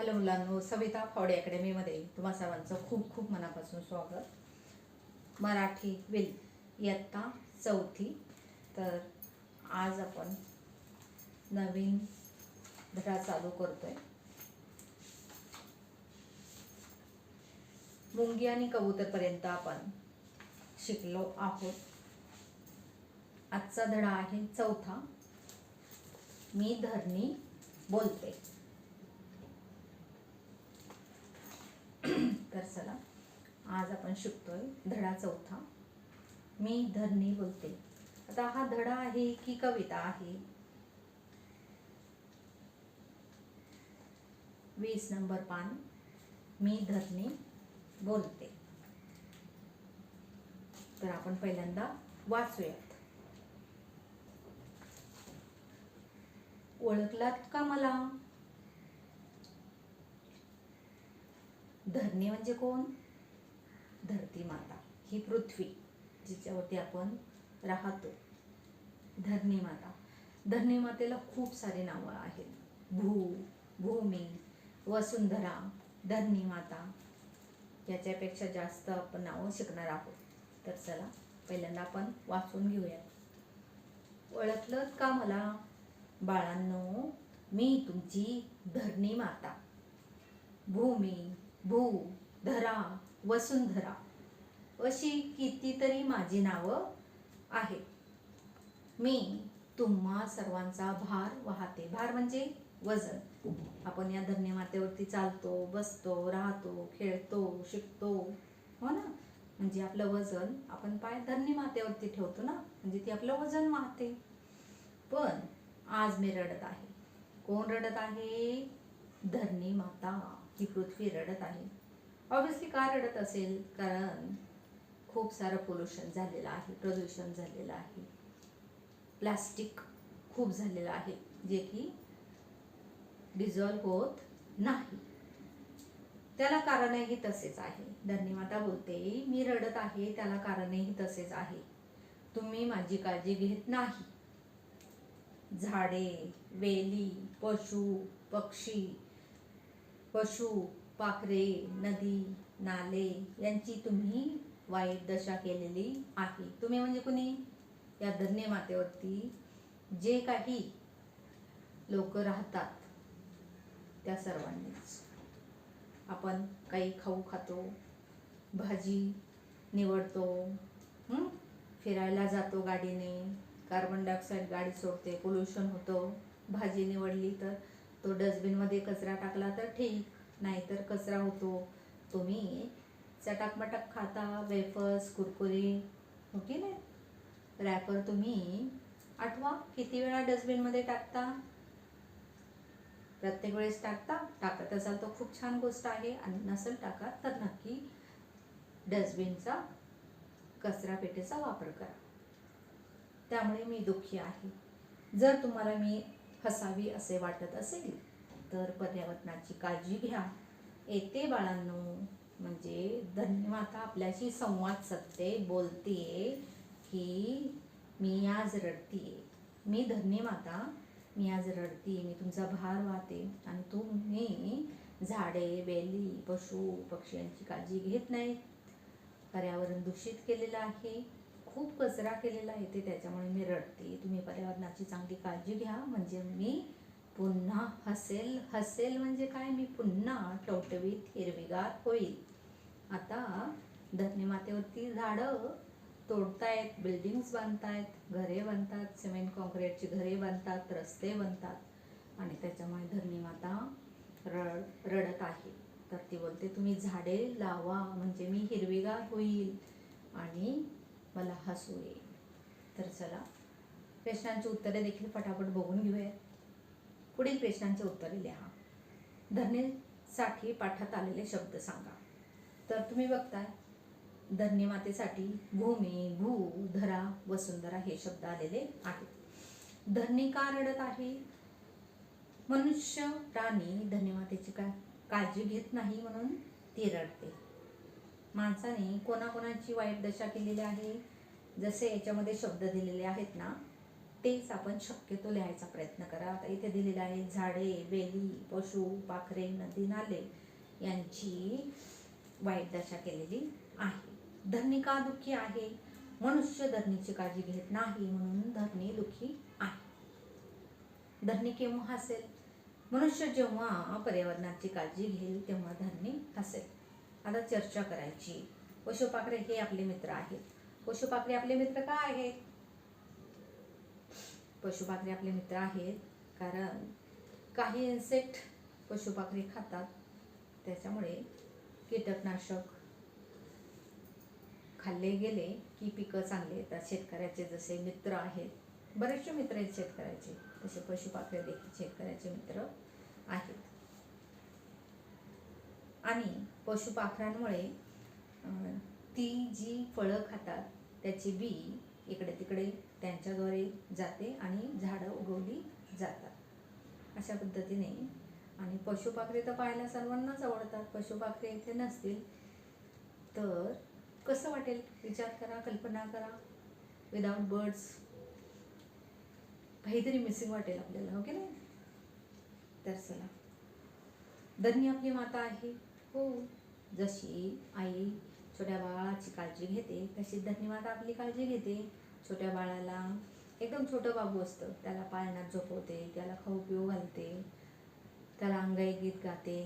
Hello मुलांनो सविता फावडे अकॅडमीमध्ये तुम्हा सर्वांचं खूप खूप मनापासून स्वागत. मराठी विल इयत्ता चौथी. तर आज आपण नवीन धडा चालू करतोय. मुंगी आणि कबूतरपर्यंत आपण शिकलो आहोत. आजचा धडा आहे चौथा. मी धरणी बोलते तर चला. आज आपण शिकतोय धडा चौथा. मी धरणी बोलते. आता हा धडा आहे की कविता आहे? वीस नंबर पान. मी धरणी बोलते. तर आपण पहिल्यांदा वाचूयात. ओळखलात का मला? धरणी म्हणजे कोण? धरती माता. ही पृथ्वी जिच्यावरती आपण राहतो. धरणी माता. धरणी मातेला खूप सारे नावं आहेत. भू भूमी वसुंधरा धरणी माता. याच्यापेक्षा जास्त आपण नावं शिकणार आहोत. तर चला पहिल्यांदा आपण वाचून घेऊयात. ओळखलं का मला? बाळांनो मी तुमची धरणी माता. भूमी भू धरा वसुंधरा अशी कितीतरी माझी नावं आहेत. मी तुम्हा सर्वांचा भार वाहते. भार म्हणजे वजन. आपण या धरणी चालतो बसतो राहतो खेळतो शिकतो. हो ना? म्हणजे आपलं वजन आपण पाय धरणी ठेवतो ना? म्हणजे ती आपलं वजन वाहते. पण आज मी रडत आहे. कोण रडत आहे? धरणी माता. ही पृथ्वी रडत आहे. ऑब्विसली का रडत असेल कारण खूप सारं पोल्युशन झालेलं आहे प्रदूषण झालेलं आहे. प्लास्टिक खूप झालेलं आहे जे की डिझॉल्व होत नाही. त्याला कारणही तसेच आहे. धन्यमाता माता बोलते मी रडत आहे त्याला कारणही तसेच आहे. तुम्ही माझी काळजी घेत नाही. झाडे वेली पशु पक्षी पशु पाखरे नदी नाले यांची तुम्ही वाईट दशा केलेली आहे. तुम्ही म्हणजे कुणी? या धन्य मातेवरती जे काही लोक राहतात त्या सर्वांनीच. आपण काही खाऊ खातो भाजी निवडतो फिरायला जातो गाडीने कार्बन डायऑक्साईड गाडी सोडते पोल्युशन होतं भाजी निवडली तर तो डस्टबिनमध्ये कचरा टाकला तर ठीक नाहीतर कचरा होतो. तुम्ही चटाकमटाक खाता वेफर्स कुरकुरे हो की नाही रॅपर तुम्ही आठवा किती वेळा डस्टबिनमध्ये टाकता? प्रत्येक वेळेस टाकता? टाकत असाल तर खूप छान गोष्ट आहे. आणि नसेल टाकत तर नक्की डस्टबिनचा कचरा पेटीचा वापर करा. त्यामुळे मी दुःखी आहे. जर तुम्हाला मी हसावी असे वाटत असेल तर पर्यावरणाची काळजी घ्या. येते बाळांनो म्हणजे धन्यमाता आपल्याशी संवाद साधते बोलते की मी आज रडतीये. मी धन्यमाता मी आज रडती मी तुमचा भार वाहते आणि तुम्ही झाडे वेली पशु पक्षी यांची काळजी घेत नाही पर्यावरण दूषित केलेलं आहे. खूप कचरा केलेला आहे ते त्याच्यामुळे मी रडते. तुम्ही पर्यावरणाची चांगली काळजी घ्या. म्हणजे मी पुन्हा हसेल. हसेल म्हणजे काय? मी पुन्हा टवटवीत हिरवीगार होईल. आता धरणीमातेवरती झाडं तोडतायत बिल्डिंग्स बांधतायत घरे बांधतात सिमेंट कॉन्क्रीटची घरे बांधतात रस्ते बनतात आणि त्याच्यामुळे धरणी माता रड रडत आहे. तर ती बोलते तुम्ही झाडे लावा. म्हणजे मी हिरवीगार होईल. आणि मला हसू येईल. तर चला प्रश्नांची उत्तरे देखील फटाफट बघून घेऊया पुढील प्रश्नांची उत्तरे लिहा. धरणेसाठी पाठात आलेले शब्द सांगा. तर तुम्ही बघताय धन्यमातेसाठी भूमी भू धरा वसुंधरा हे शब्द आलेले आहेत. धरणी का रडत आहे? मनुष्य प्राणी धन्यमातेची काय काळजी घेत नाही म्हणून ती रडते. माणसाने कोणाकोणाची वाईट दशा केलेली आहे जसे याच्यामध्ये शब्द दिलेले आहेत ना तेच आपण शक्यतो लिहायचा प्रयत्न करा. आता इथे दिलेलं आहे झाडे बेली पशु पाखरे नदी नाले यांची वाईट दशा केलेली आहे. धरणी का दुःखी आहे? मनुष्य धरणीची काळजी घेत नाही म्हणून धरणी दुःखी आहे. धरणी केव्हा हसेल? मनुष्य जेव्हा पर्यावरणाची काळजी घेईल तेव्हा धरणी हसेल. आता चर्चा करायची. पशुपाखरे हे आपले मित्र आहेत. पशुपाखरे आपले मित्र का आहेत? पशुपाखरे आपले मित्र आहेत कारण काही इन्सेक्ट पशुपाखरे खातात. त्याच्यामुळे कीटकनाशक खाल्ले गेले की पिकं चांगले येतात. शेतकऱ्याचे जसे मित्र आहेत. बरेचसे मित्र आहेत शेतकऱ्याचे. तसे पशुपाखरे देखील शेतकऱ्याचे मित्र आहेत. आणि पशुपाखरांमुळे ती जी फळं खातात त्याची बी इकडे तिकडे त्यांच्याद्वारे जाते आणि झाडं उगवली जातात. अशा पद्धतीने आणि पशुपाखरे तर पाहायला सर्वांनाच आवडतात. पशुपाखरे इथे नसतील तर कसं वाटेल? विचार करा कल्पना करा. विदाउट बर्ड्स काहीतरी मिसिंग वाटेल आपल्याला हो की नाही? तर चला. धन्य आपली माता आहे. हो. जशी आई छोट्या बाळाची काळजी घेते तशी धन्यवाद आपली काळजी घेते. छोट्या बाळाला एकदम छोटं बाबू असतं. त्याला पाळण्यात झोपवते त्याला खाऊ पिऊ घालते त्याला अंगाई गीत गाते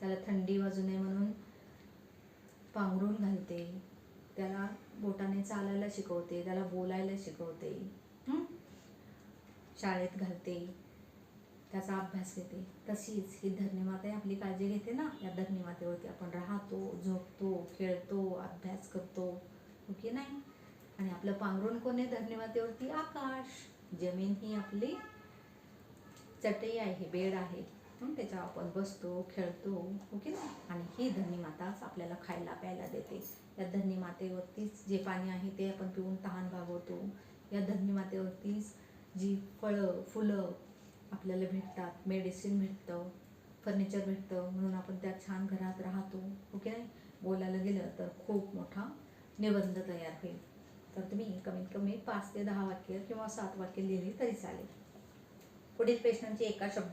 त्याला थंडी वाजू नये म्हणून पांघरून घालते. त्याला बोटाने चालायला शिकवते त्याला बोलायला शिकवते शाळेत घालते. त्याचा अभ्यास घेते. तशीच ही धरणीमाता आपली काळजी घेते ना. या धरणीमातेवरती आपण राहतो झोपतो खेळतो अभ्यास करतो. हो ओके नाही? आणि आपलं पांघरून कोण आहे धरणीमातेवरती आकाश. जमीन ही आपली चटई आहे बेड आहे. त्याच्यावर आपण बसतो खेळतो. हो ओके ना आणि ही धरणी माताच आपल्याला खायला प्यायला देते. या धरणी मातेवरतीच जे पाणी आहे ते आपण पिऊन तहान भागवतो. या धरणी मातेवरतीच जी फळं फुलं आपल्याला भेटतात. मेडिसिन भेटतं फर्निचर भेटतं म्हणून आपण त्या छान घरात राहतो. ओके? नाही बोलायला गेलं तर खूप मोठा निबंध तयार होईल. तर तुम्ही कमीत कमी पाच ते दहा वाक्य किंवा सात वाक्य लिहिली तरी चालेल. पुढील प्रश्नांची एका शब्द